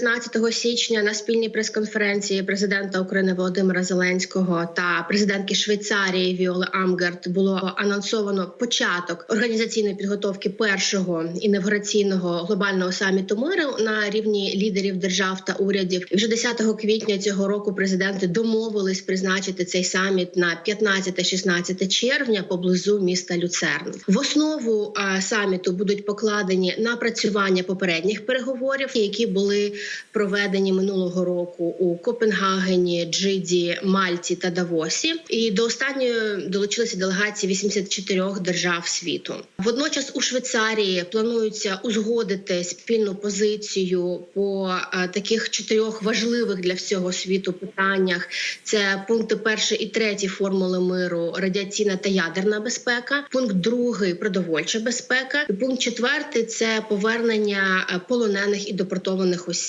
15 січня на спільній прес-конференції президента України Володимира Зеленського та президентки Швейцарії Віоли Амгерт було анонсовано початок організаційної підготовки першого інавгураційного глобального саміту миру на рівні лідерів держав та урядів. Вже 10 квітня цього року президенти домовились призначити цей саміт на 15-16 червня поблизу міста Люцерн. В основу саміту будуть покладені напрацювання попередніх переговорів, які були проведені минулого року у Копенгагені, Джиді, Мальті та Давосі. І до останньої долучилися делегації 84 держав світу. Водночас у Швейцарії планується узгодити спільну позицію по е, таких чотирьох важливих для всього світу питаннях: це пункти перший і третій формули миру, радіаційна та ядерна безпека. Пункт другий продовольча безпека. І пункт четвертий це повернення е, полонених і депортованих осіб.